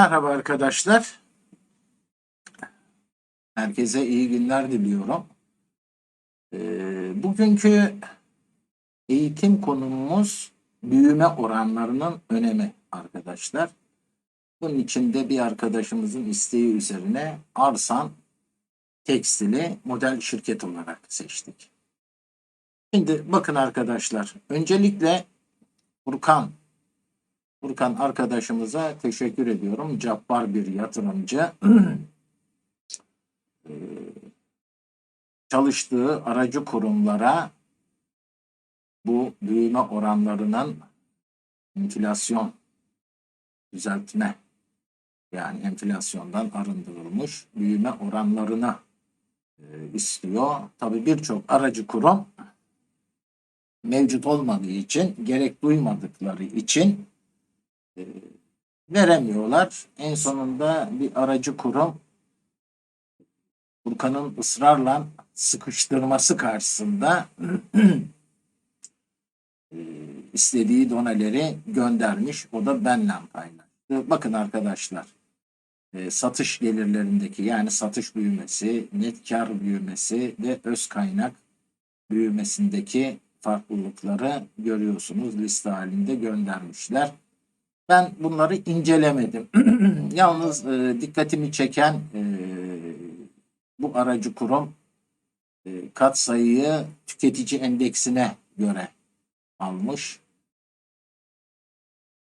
Merhaba arkadaşlar. Herkese iyi günler diliyorum. Ee, bugünkü eğitim konumuz büyüme oranlarının önemi arkadaşlar. Bunun için de bir arkadaşımızın isteği üzerine Arsan Tekstil'i model şirket olarak seçtik. Şimdi bakın arkadaşlar, öncelikle Furkan Furkan arkadaşımıza teşekkür ediyorum. Cabbar bir yatırımcı. Ee, Çalıştığı aracı kurumlara bu büyüme oranlarının enflasyon düzeltme yani enflasyondan arındırılmış büyüme oranlarını e, istiyor. Tabii birçok aracı kurum mevcut olmadığı için gerek duymadıkları için veremiyorlar. En sonunda bir aracı kurum Furkan'ın ısrarla sıkıştırması karşısında e, istediği doneleri göndermiş. O da benden paylaştı. Bakın arkadaşlar e, satış gelirlerindeki yani satış büyümesi, net kar büyümesi ve öz kaynak büyümesindeki farklılıkları görüyorsunuz. Liste halinde göndermişler. Ben bunları incelemedim. Yalnız e, dikkatimi çeken e, bu aracı kurum e, katsayıyı tüketici endeksine göre almış.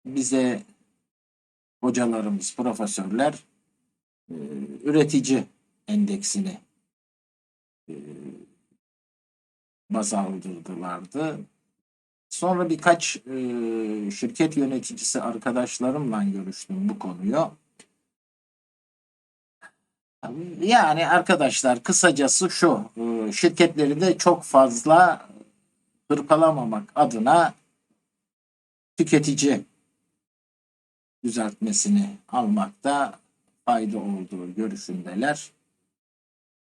Bize hocalarımız, profesörler e, üretici endeksini e, baz aldırdılardı. Sonra birkaç e, şirket yöneticisi arkadaşlarımla görüştüm bu konuyu. Yani arkadaşlar kısacası şu, e, şirketleri de çok fazla hırpalamamak adına tüketici düzeltmesini almakta fayda olduğu görüşündeler.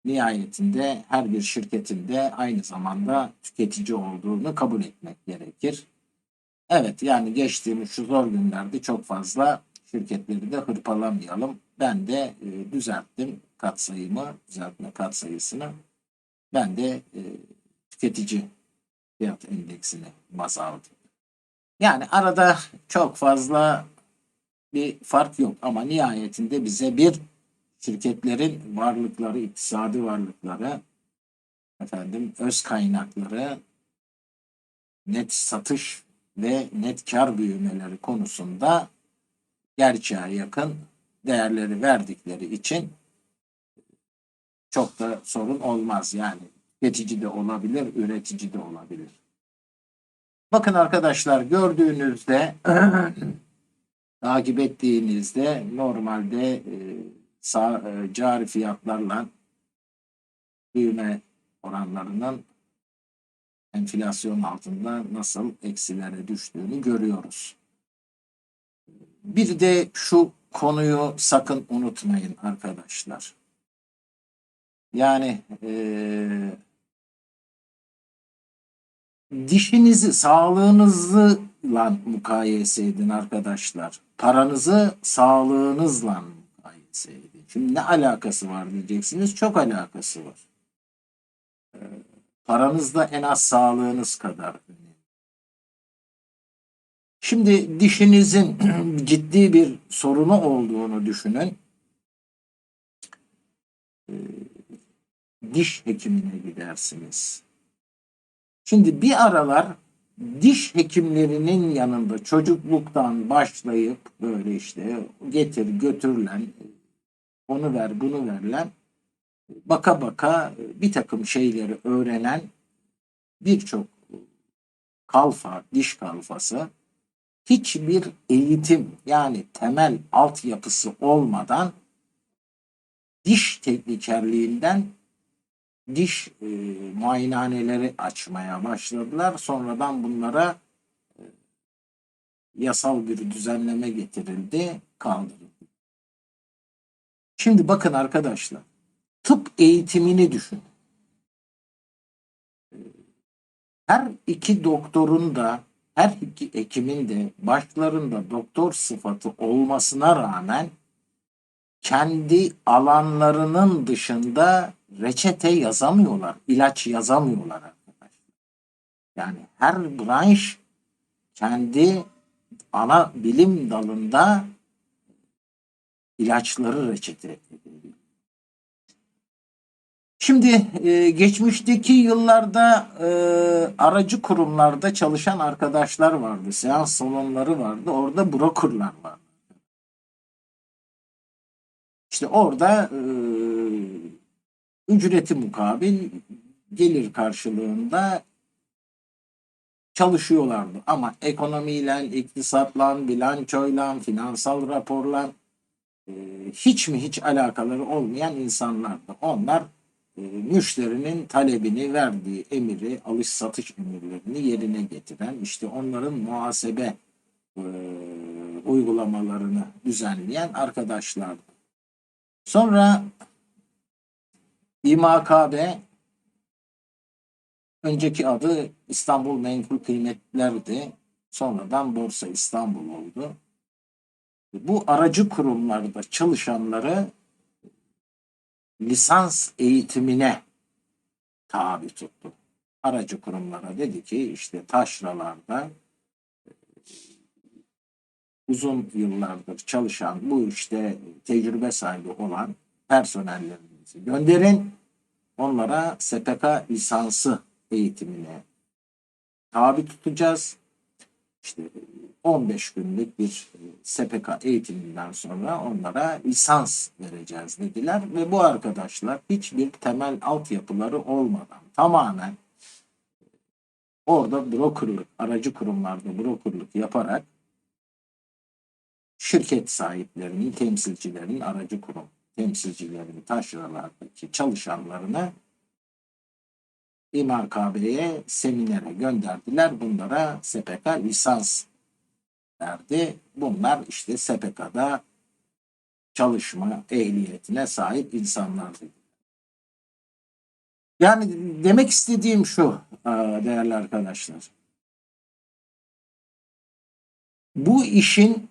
Nihayetinde her bir şirketin de aynı zamanda tüketici olduğunu kabul etmek gerekir. Evet yani geçtiğimiz şu zor günlerde çok fazla şirketleri de hırpalamayalım. Ben de e, düzelttim katsayımı, düzeltme katsayısını. Ben de e, tüketici fiyat endeksini baz aldım. Yani arada çok fazla bir fark yok ama nihayetinde bize bir şirketlerin varlıkları, iktisadi varlıkları, efendim öz kaynakları, net satış ve net kar büyümeleri konusunda gerçeğe yakın değerleri verdikleri için çok da sorun olmaz. Yani tüketici de olabilir, üretici de olabilir. Bakın arkadaşlar gördüğünüzde takip ettiğinizde normalde e, sağ, e, cari fiyatlarla büyüme oranlarının enflasyon altında nasıl eksilere düştüğünü görüyoruz. Bir de şu konuyu sakın unutmayın arkadaşlar. Yani e, dişinizi sağlığınızla mukayese edin arkadaşlar. Paranızı sağlığınızla mukayese edin. Şimdi ne alakası var diyeceksiniz. Çok alakası var. E, paranızda en az sağlığınız kadar önemli. Şimdi dişinizin ciddi bir sorunu olduğunu düşünün. E, diş hekimine gidersiniz. Şimdi bir aralar diş hekimlerinin yanında çocukluktan başlayıp böyle işte getir götürlen onu ver bunu verlen baka baka bir takım şeyleri öğrenen birçok kalfa, diş kalfası hiçbir eğitim yani temel altyapısı olmadan diş teknikerliğinden diş e, muayenehaneleri açmaya başladılar. Sonradan bunlara e, yasal bir düzenleme getirildi, kaldırıldı. Şimdi bakın arkadaşlar, tıp eğitimini düşün. Her iki doktorun da, her iki hekimin de başlarında doktor sıfatı olmasına rağmen kendi alanlarının dışında reçete yazamıyorlar, ilaç yazamıyorlar arkadaşlar. Yani her branş kendi ana bilim dalında ilaçları reçete ediyor. Şimdi e, geçmişteki yıllarda e, aracı kurumlarda çalışan arkadaşlar vardı. Seans salonları vardı. Orada brokerlar vardı. İşte orada e, ücreti mukabil gelir karşılığında çalışıyorlardı. Ama ekonomiyle, iktisatla, bilançoyla, finansal raporla e, hiç mi hiç alakaları olmayan insanlardı. Onlar e, müşterinin talebini verdiği emiri, alış satış emirlerini yerine getiren, işte onların muhasebe e, uygulamalarını düzenleyen arkadaşlardı. Sonra İMKB önceki adı İstanbul Menkul Kıymetlerdi. Sonradan Borsa İstanbul oldu. Bu aracı kurumlarda çalışanları lisans eğitimine tabi tuttu. Aracı kurumlara dedi ki işte taşralarda uzun yıllardır çalışan bu işte tecrübe sahibi olan personellerinizi gönderin. Onlara SPK lisansı eğitimine tabi tutacağız. İşte 15 günlük bir SPK eğitiminden sonra onlara lisans vereceğiz dediler ve bu arkadaşlar hiçbir temel altyapıları olmadan tamamen orada brokerlık, aracı kurumlarda brokerlık yaparak şirket sahiplerinin, temsilcilerinin, aracı kurum temsilcilerini, taşralardaki çalışanlarını İMKB'ye seminere gönderdiler. Bunlara SPK lisans verdi. Bunlar işte SPK'da çalışma ehliyetine sahip insanlardı. Yani demek istediğim şu değerli arkadaşlar. Bu işin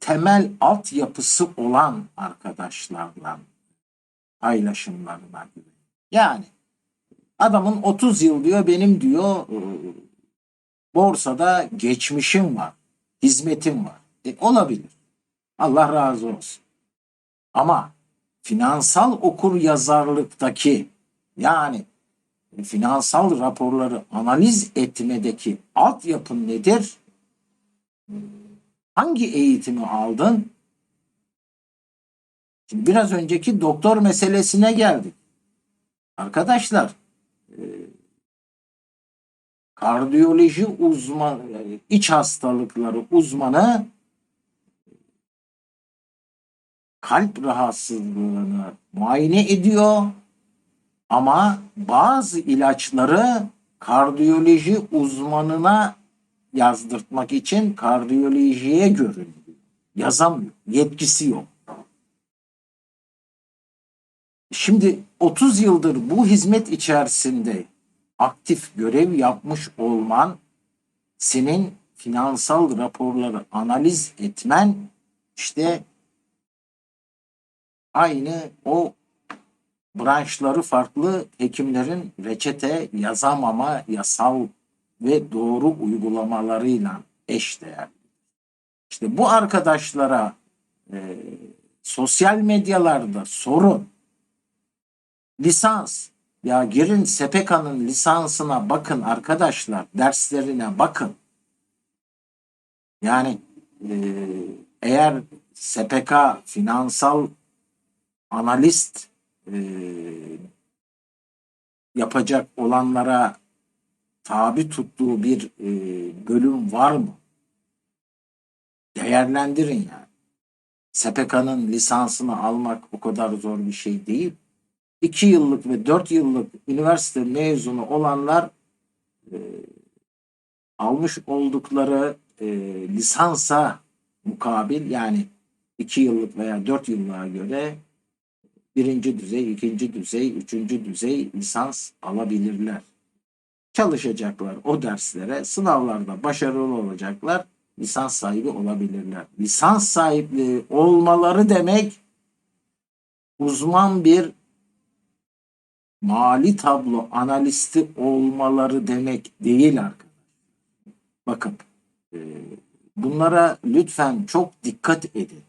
temel altyapısı olan arkadaşlarla paylaşımlarına göre. Yani adamın 30 yıl diyor benim diyor borsada geçmişim var, hizmetim var. E, olabilir. Allah razı olsun. Ama finansal okur yazarlıktaki yani finansal raporları analiz etmedeki altyapın nedir? Hangi eğitimi aldın? Şimdi biraz önceki doktor meselesine geldik. Arkadaşlar kardiyoloji uzman iç hastalıkları uzmanı kalp rahatsızlığını muayene ediyor ama bazı ilaçları kardiyoloji uzmanına yazdırtmak için kardiyolojiye görünüyor. Yazamıyor. Yetkisi yok. Şimdi 30 yıldır bu hizmet içerisinde aktif görev yapmış olman senin finansal raporları analiz etmen işte aynı o branşları farklı hekimlerin reçete yazamama yasal ve doğru uygulamalarıyla eşdeğer. İşte bu arkadaşlara e, sosyal medyalarda sorun. Lisans. Ya girin SPK'nın lisansına bakın arkadaşlar. Derslerine bakın. Yani e, eğer SPK finansal analist e, yapacak olanlara tabi tuttuğu bir e, bölüm var mı? Değerlendirin yani. SPK'nın lisansını almak o kadar zor bir şey değil. 2 yıllık ve 4 yıllık üniversite mezunu olanlar e, almış oldukları e, lisansa mukabil yani 2 yıllık veya 4 yıllığa göre birinci düzey, ikinci düzey, üçüncü düzey lisans alabilirler çalışacaklar o derslere, sınavlarda başarılı olacaklar, lisans sahibi olabilirler. Lisans sahipliği olmaları demek uzman bir mali tablo analisti olmaları demek değil arkadaşlar. Bakın e, bunlara lütfen çok dikkat edin.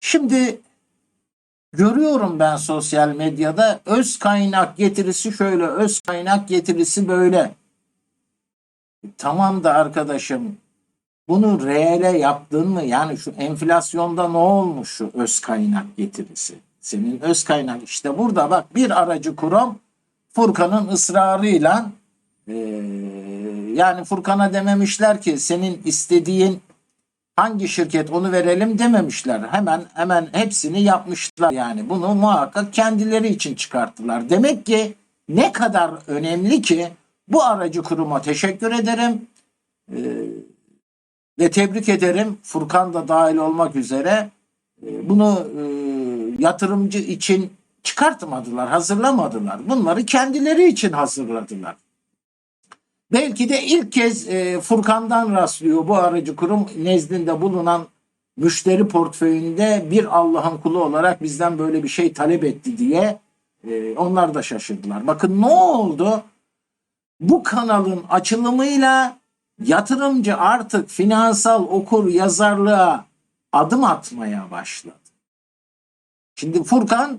Şimdi görüyorum ben sosyal medyada öz kaynak getirisi şöyle, öz kaynak getirisi böyle. Tamam da arkadaşım bunu reale yaptın mı? Yani şu enflasyonda ne olmuş şu öz kaynak getirisi? Senin öz kaynak işte burada bak bir aracı kurum Furkan'ın ısrarıyla eee, yani Furkan'a dememişler ki senin istediğin hangi şirket onu verelim dememişler. Hemen hemen hepsini yapmışlar yani. Bunu muhakkak kendileri için çıkarttılar. Demek ki ne kadar önemli ki bu aracı kuruma teşekkür ederim. Ee, ve tebrik ederim. Furkan da dahil olmak üzere e, bunu e, yatırımcı için çıkartmadılar, hazırlamadılar. Bunları kendileri için hazırladılar. Belki de ilk kez e, Furkan'dan rastlıyor bu aracı kurum nezdinde bulunan müşteri portföyünde bir Allah'ın kulu olarak bizden böyle bir şey talep etti diye e, onlar da şaşırdılar. Bakın ne oldu? Bu kanalın açılımıyla yatırımcı artık finansal okur yazarlığa adım atmaya başladı. Şimdi Furkan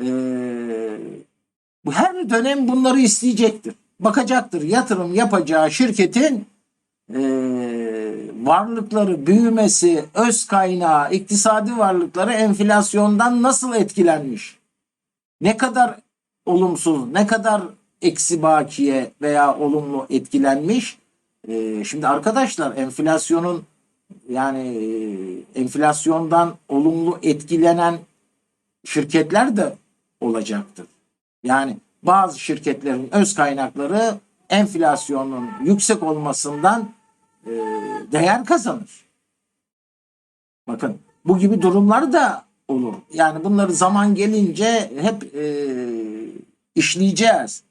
e, her dönem bunları isteyecektir. Bakacaktır yatırım yapacağı şirketin e, varlıkları büyümesi, öz kaynağı, iktisadi varlıkları enflasyondan nasıl etkilenmiş? Ne kadar olumsuz, ne kadar eksi bakiye veya olumlu etkilenmiş? E, şimdi arkadaşlar enflasyonun yani e, enflasyondan olumlu etkilenen şirketler de olacaktır. Yani bazı şirketlerin öz kaynakları enflasyonun yüksek olmasından e, değer kazanır. Bakın bu gibi durumlar da olur. Yani bunları zaman gelince hep e, işleyeceğiz.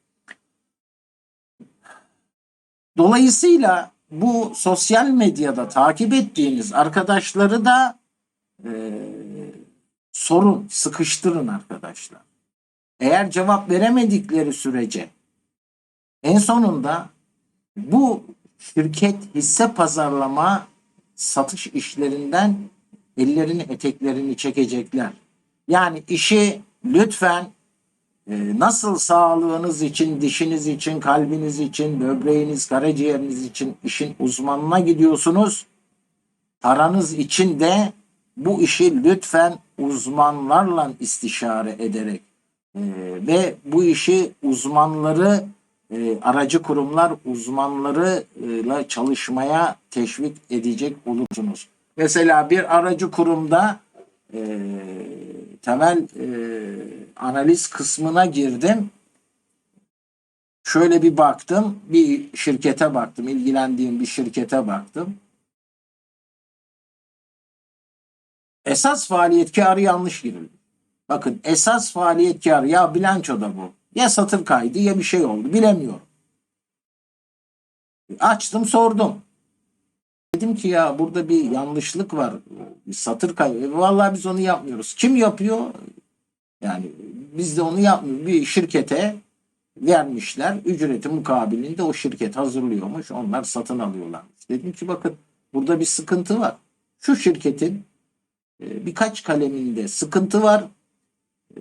Dolayısıyla bu sosyal medyada takip ettiğiniz arkadaşları da e, sorun, sıkıştırın arkadaşlar. Eğer cevap veremedikleri sürece en sonunda bu şirket hisse pazarlama satış işlerinden ellerini eteklerini çekecekler. Yani işi lütfen nasıl sağlığınız için, dişiniz için, kalbiniz için, böbreğiniz, karaciğeriniz için işin uzmanına gidiyorsunuz. Paranız için de bu işi lütfen uzmanlarla istişare ederek e, ve bu işi uzmanları e, aracı kurumlar uzmanlarıyla çalışmaya teşvik edecek olursunuz. Mesela bir aracı kurumda e, temel e, analiz kısmına girdim. Şöyle bir baktım, bir şirkete baktım, ilgilendiğim bir şirkete baktım. Esas faaliyet karı yanlış girildi. Bakın esas faaliyet karı ya bilançoda bu. Ya satır kaydı ya bir şey oldu bilemiyorum. Açtım sordum. Dedim ki ya burada bir yanlışlık var. Satır kaydı. E, vallahi biz onu yapmıyoruz. Kim yapıyor? Yani biz de onu yapmıyoruz. Bir şirkete vermişler. Ücreti mukabilinde o şirket hazırlıyormuş. Onlar satın alıyorlarmış. Dedim ki bakın burada bir sıkıntı var. Şu şirketin e, birkaç kaleminde sıkıntı var. E,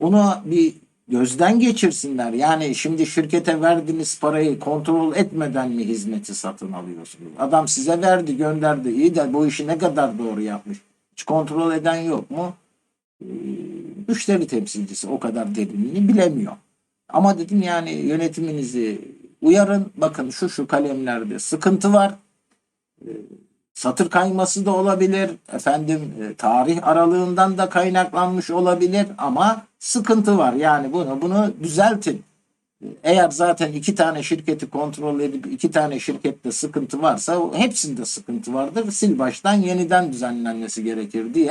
Ona bir gözden geçirsinler. Yani şimdi şirkete verdiğiniz parayı kontrol etmeden mi hizmeti satın alıyorsunuz? Adam size verdi gönderdi. İyi de bu işi ne kadar doğru yapmış? Hiç kontrol eden yok mu? Ee, müşteri temsilcisi o kadar derinliğini bilemiyor. Ama dedim yani yönetiminizi uyarın. Bakın şu şu kalemlerde sıkıntı var. Ee, satır kayması da olabilir. Efendim e, tarih aralığından da kaynaklanmış olabilir ama sıkıntı var. Yani bunu bunu düzeltin. Eğer zaten iki tane şirketi kontrol edip iki tane şirkette sıkıntı varsa hepsinde sıkıntı vardır. Sil baştan yeniden düzenlenmesi gerekir diye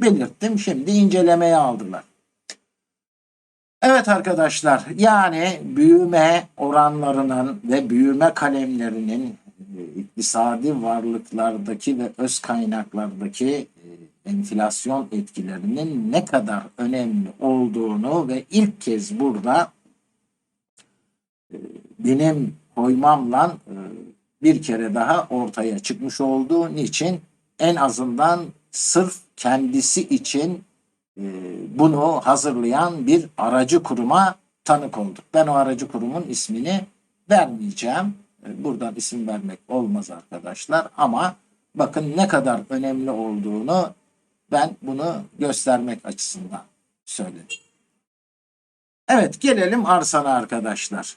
belirttim. Şimdi incelemeye aldılar. Evet arkadaşlar yani büyüme oranlarının ve büyüme kalemlerinin e, iktisadi varlıklardaki ve öz kaynaklardaki enflasyon etkilerinin ne kadar önemli olduğunu ve ilk kez burada benim koymamla e, bir kere daha ortaya çıkmış olduğu için en azından sırf kendisi için e, bunu hazırlayan bir aracı kuruma tanık olduk. Ben o aracı kurumun ismini vermeyeceğim. E, Buradan isim vermek olmaz arkadaşlar ama bakın ne kadar önemli olduğunu ben bunu göstermek açısından söyledim. Evet gelelim arsana arkadaşlar.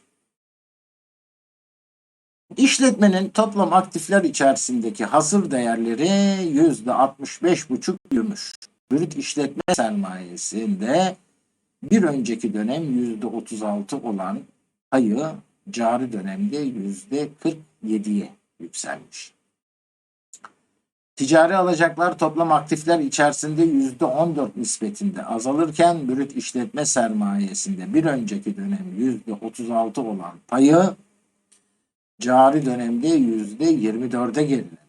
İşletmenin toplam aktifler içerisindeki hazır değerleri yüzde 65,5 büyümüş. Brüt işletme sermayesinde bir önceki dönem yüzde 36 olan payı cari dönemde yüzde 47'ye yükselmiş. Ticari alacaklar toplam aktifler içerisinde yüzde 14 nispetinde azalırken brüt işletme sermayesinde bir önceki dönem yüzde 36 olan payı cari dönemde yüzde 24'e gerilemiş.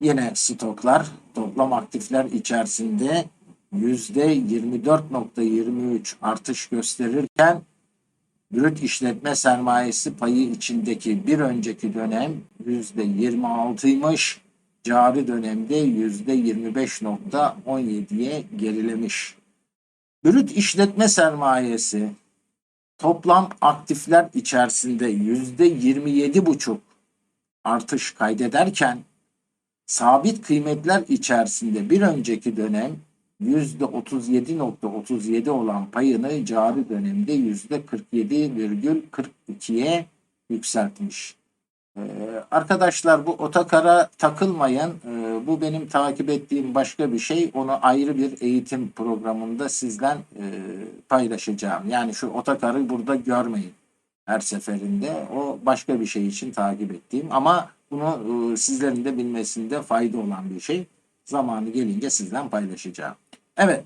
Yine stoklar toplam aktifler içerisinde yüzde 24.23 artış gösterirken brüt işletme sermayesi payı içindeki bir önceki dönem yüzde 26'ymış. Cari dönemde yüzde 25.17'ye gerilemiş. Brüt işletme sermayesi toplam aktifler içerisinde yüzde 27,5 artış kaydederken sabit kıymetler içerisinde bir önceki dönem %37.37 olan payını cari dönemde %47,42'ye yükseltmiş. Ee, arkadaşlar bu otakara takılmayın. Ee, bu benim takip ettiğim başka bir şey. Onu ayrı bir eğitim programında sizden e, paylaşacağım. Yani şu otakarı burada görmeyin her seferinde. O başka bir şey için takip ettiğim ama bunu e, sizlerin de bilmesinde fayda olan bir şey. Zamanı gelince sizden paylaşacağım. Evet.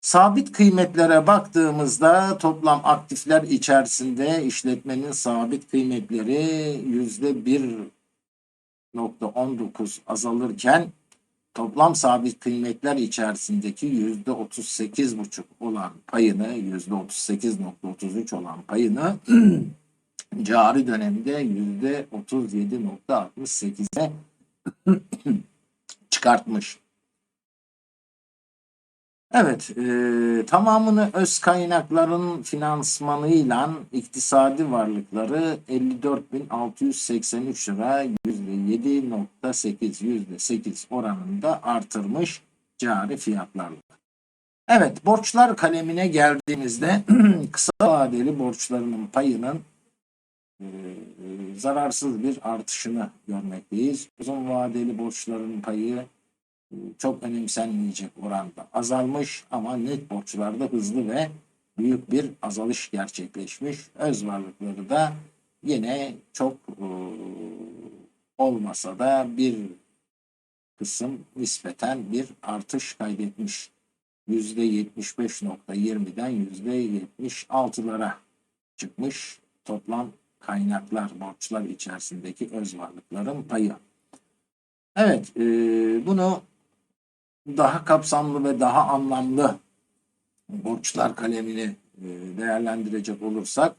Sabit kıymetlere baktığımızda toplam aktifler içerisinde işletmenin sabit kıymetleri yüzde 1.19 azalırken toplam sabit kıymetler içerisindeki yüzde 38.5 olan payını yüzde 38.33 olan payını cari dönemde yüzde 37.68'e çıkartmış. Evet, e, tamamını öz kaynakların finansmanıyla iktisadi varlıkları 54.683 lira %7.8 %8 oranında artırmış cari fiyatlarla. Evet, borçlar kalemine geldiğimizde kısa vadeli borçlarının payının e, zararsız bir artışını görmekteyiz. Uzun vadeli borçların payı çok önemsenmeyecek oranda azalmış ama net borçlarda hızlı ve büyük bir azalış gerçekleşmiş. Öz varlıkları da yine çok e, olmasa da bir kısım nispeten bir artış kaydetmiş. %75.20'den %76'lara çıkmış toplam kaynaklar, borçlar içerisindeki öz varlıkların payı. Evet, e, bunu daha kapsamlı ve daha anlamlı borçlar kalemini e, değerlendirecek olursak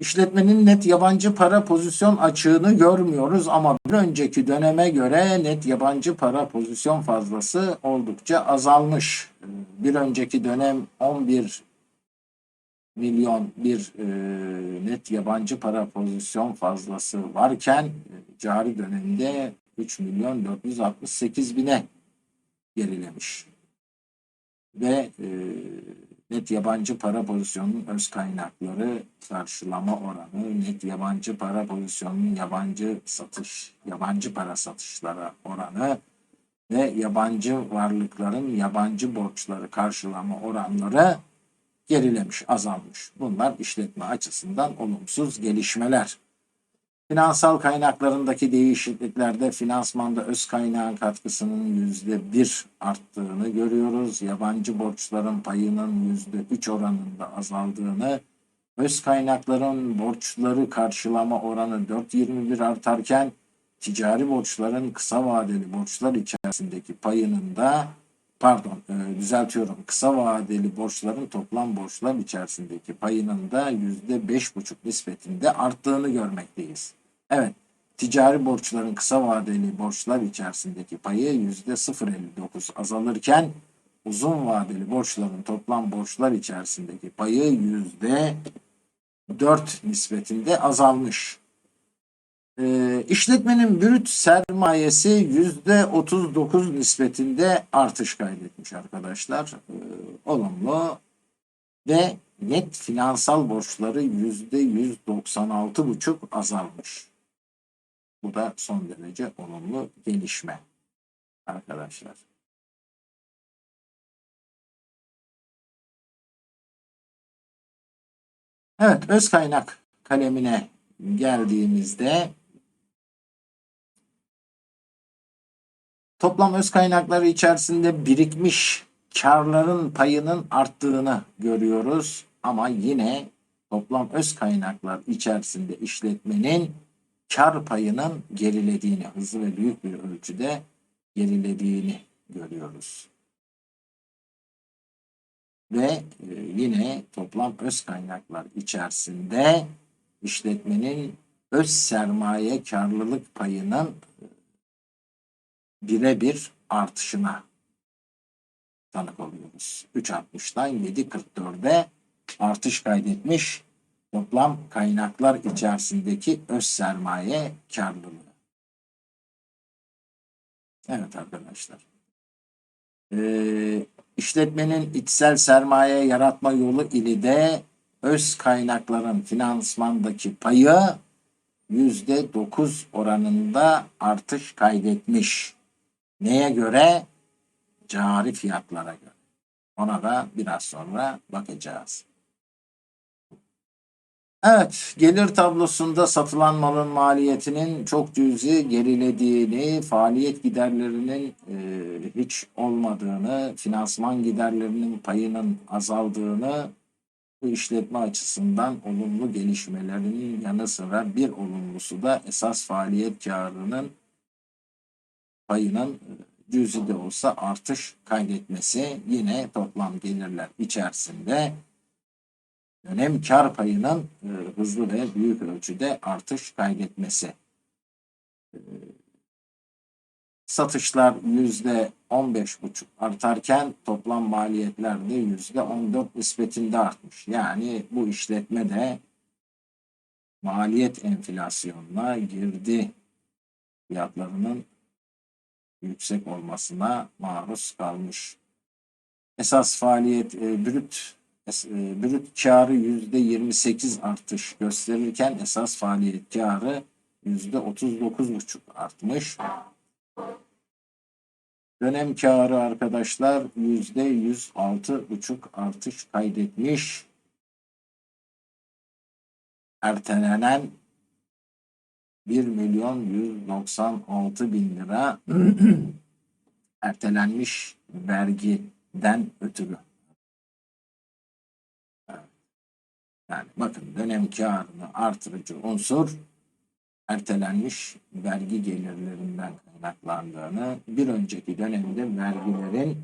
işletmenin net yabancı para pozisyon açığını görmüyoruz ama bir önceki döneme göre net yabancı para pozisyon fazlası oldukça azalmış. Bir önceki dönem 11 milyon bir e, net yabancı para pozisyon fazlası varken e, cari dönemde 3 milyon 468 bine gerilemiş. Ve e, net yabancı para pozisyonunun öz kaynakları karşılama oranı, net yabancı para pozisyonunun yabancı satış, yabancı para satışlara oranı ve yabancı varlıkların yabancı borçları karşılama oranları gerilemiş, azalmış. Bunlar işletme açısından olumsuz gelişmeler. Finansal kaynaklarındaki değişikliklerde finansmanda öz kaynağın katkısının yüzde bir arttığını görüyoruz. Yabancı borçların payının yüzde üç oranında azaldığını öz kaynakların borçları karşılama oranı 4.21 artarken ticari borçların kısa vadeli borçlar içerisindeki payının da pardon e, düzeltiyorum kısa vadeli borçların toplam borçlar içerisindeki payının da %5,5 nispetinde arttığını görmekteyiz. Evet ticari borçların kısa vadeli borçlar içerisindeki payı %0.59 azalırken uzun vadeli borçların toplam borçlar içerisindeki payı yüzde 4 nispetinde azalmış. Ee, işletmenin brüt sermayesi yüzde 39 nispetinde artış kaydetmiş arkadaşlar. Ee, olumlu ve net finansal borçları yüzde 196,5 azalmış. Bu da son derece olumlu gelişme arkadaşlar. Evet, öz kaynak kalemine geldiğimizde toplam öz kaynakları içerisinde birikmiş karların payının arttığını görüyoruz. Ama yine toplam öz kaynaklar içerisinde işletmenin kar payının gerilediğini, hızlı ve büyük bir ölçüde gerilediğini görüyoruz. Ve e, yine toplam öz kaynaklar içerisinde işletmenin öz sermaye karlılık payının birebir artışına tanık oluyoruz. 3.60'dan 7.44'e artış kaydetmiş toplam kaynaklar içerisindeki öz sermaye karlılığı. Evet arkadaşlar. Ee, işletmenin içsel sermaye yaratma yolu ile de öz kaynakların finansmandaki payı yüzde dokuz oranında artış kaydetmiş. Neye göre? Cari fiyatlara göre. Ona da biraz sonra bakacağız. Evet, gelir tablosunda satılan malın maliyetinin çok cüzi gerilediğini, faaliyet giderlerinin e, hiç olmadığını, finansman giderlerinin payının azaldığını bu işletme açısından olumlu gelişmelerinin yanı sıra bir olumlusu da esas faaliyet karının payının e, cüzi de olsa artış kaydetmesi yine toplam gelirler içerisinde dönem kar payının e, hızlı ve büyük ölçüde artış kaydetmesi. E, satışlar yüzde 15,5 artarken toplam maliyetler de yüzde 14 nispetinde artmış. Yani bu işletme de maliyet enflasyonuna girdi fiyatlarının yüksek olmasına maruz kalmış. Esas faaliyet e, brüt e, brüt karı yüzde 28 artış gösterirken esas faaliyet karı yüzde 39,5 artmış. Dönem karı arkadaşlar yüzde 106,5 artış kaydetmiş. Ertelenen 1 milyon 196 bin lira ertelenmiş vergiden ötürü. Yani bakın dönem karını artırıcı unsur ertelenmiş vergi gelirlerinden kaynaklandığını, bir önceki dönemde vergilerin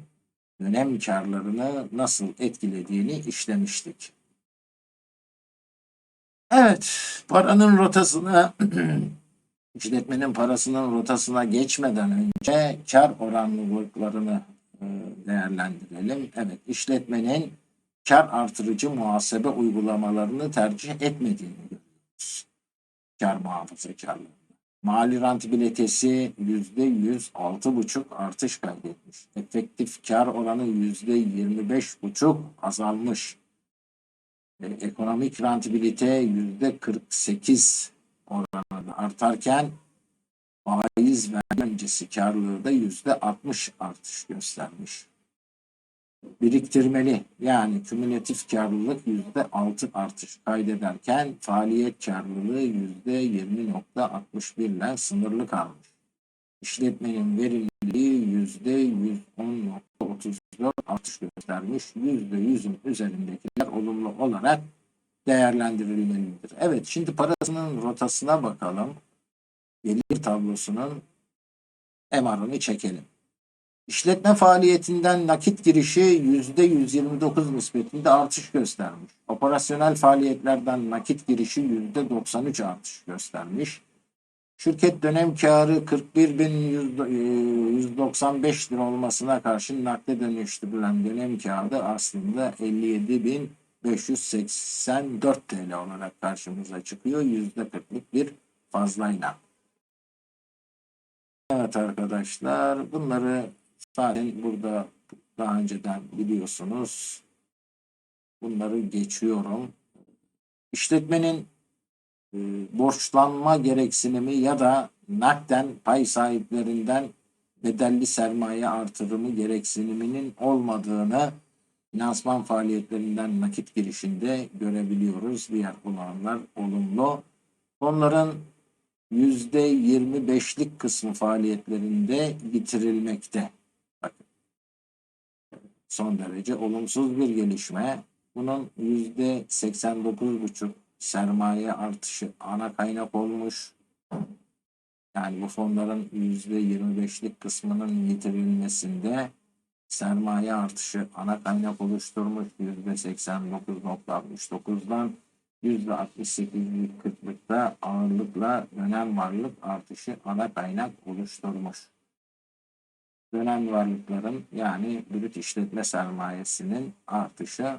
dönem karlarını nasıl etkilediğini işlemiştik. Evet, paranın rotasına işletmenin parasının rotasına geçmeden önce kar oranlılıklarını e, değerlendirelim. Evet, işletmenin kar artırıcı muhasebe uygulamalarını tercih etmediğini görüyoruz. Kar muhafazakarlığı. Mali rentabilitesi yüzde yüz altı buçuk artış kaydetmiş. Efektif kar oranı yüzde yirmi beş buçuk azalmış. Ee, ekonomik rentabilite yüzde 48 oranında artarken faiz vergi öncesi karlılığı da yüzde 60 artış göstermiş. Biriktirmeli yani kümülatif karlılık yüzde 6 artış kaydederken faaliyet karlılığı yüzde 20.61 ile sınırlı kalmış. İşletmenin verimliliği yüzde 110.30 artış göstermiş. Yüzde yüzün üzerindekiler olumlu olarak değerlendirilmelidir. Evet şimdi parasının rotasına bakalım. Gelir tablosunun MR'ını çekelim. İşletme faaliyetinden nakit girişi %129 nispetinde artış göstermiş. Operasyonel faaliyetlerden nakit girişi %93 artış göstermiş. Şirket dönem karı 41.195 lira olmasına karşın nakde dönüştürülen dönem kağıdı aslında 57.584 TL olarak karşımıza çıkıyor. %40'lık bir fazlayla. Evet arkadaşlar bunları zaten burada daha önceden biliyorsunuz. Bunları geçiyorum. İşletmenin e, borçlanma gereksinimi ya da nakden pay sahiplerinden bedelli sermaye artırımı gereksiniminin olmadığını finansman faaliyetlerinden nakit girişinde görebiliyoruz. Diğer kullanımlar olumlu. Onların %25'lik kısmı faaliyetlerinde bitirilmekte. Bakın. Son derece olumsuz bir gelişme. Bunun %89,5 sermaye artışı ana kaynak olmuş. Yani bu fonların %25'lik kısmının yitirilmesinde sermaye artışı ana kaynak oluşturmuş %89.69'dan %68'lik kıtlıkta ağırlıkla dönem varlık artışı ana kaynak oluşturmuş. Dönem varlıkların yani brüt işletme sermayesinin artışı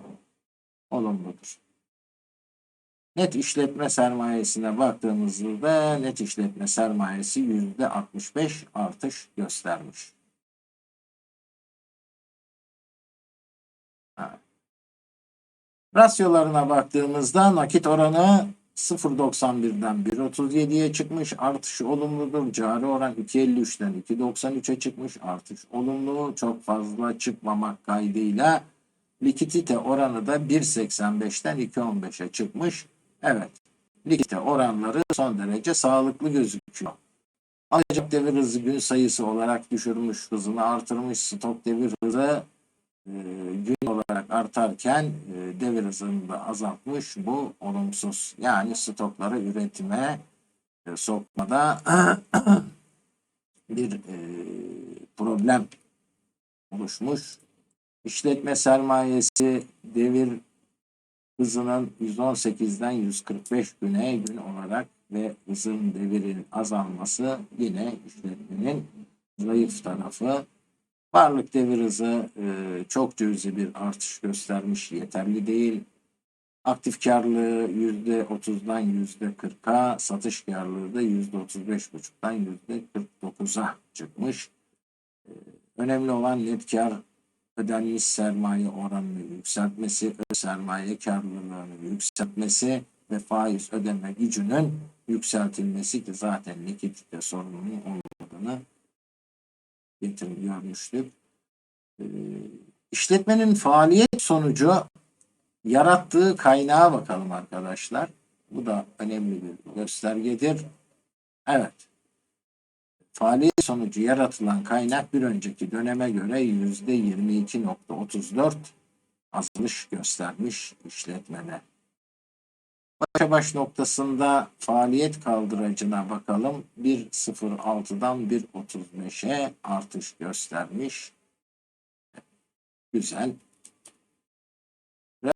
olumludur. Net işletme sermayesine baktığımızda net işletme sermayesi %65 artış göstermiş. Rasyolarına baktığımızda nakit oranı 0.91'den 1.37'ye çıkmış. Artışı olumludur. Cari oran 2.53'ten 2.93'e çıkmış. Artış olumlu. Çok fazla çıkmamak kaydıyla likidite oranı da 1.85'ten 2.15'e çıkmış. Evet. Likidite oranları son derece sağlıklı gözüküyor. Alacak devir hızı gün sayısı olarak düşürmüş, hızını artırmış, stok devir hızı e, gün olarak artarken e, devir hızını da azaltmış. Bu olumsuz. Yani stokları üretime e, sokmada bir e, problem oluşmuş. İşletme sermayesi devir hızının 118'den 145 güne gün olarak ve hızın devirin azalması yine işletmenin zayıf tarafı. Varlık devir hızı e, çok cüzi bir artış göstermiş, yeterli değil. Aktif karlılığı %30'dan %40'a, satış karlılığı da %35,5'dan %49'a çıkmış. E, önemli olan net kar ödenmiş sermaye oranını yükseltmesi, sermaye karlılığını yükseltmesi ve faiz ödeme gücünün yükseltilmesi ki zaten likidite sorununun olmadığını getirip görmüştük. Ee, işletmenin faaliyet sonucu yarattığı kaynağa bakalım arkadaşlar. Bu da önemli bir göstergedir. Evet faaliyet sonucu yaratılan kaynak bir önceki döneme göre %22.34 azalış göstermiş işletmede. Başa baş noktasında faaliyet kaldıracına bakalım. 1.06'dan 1.35'e artış göstermiş. Güzel.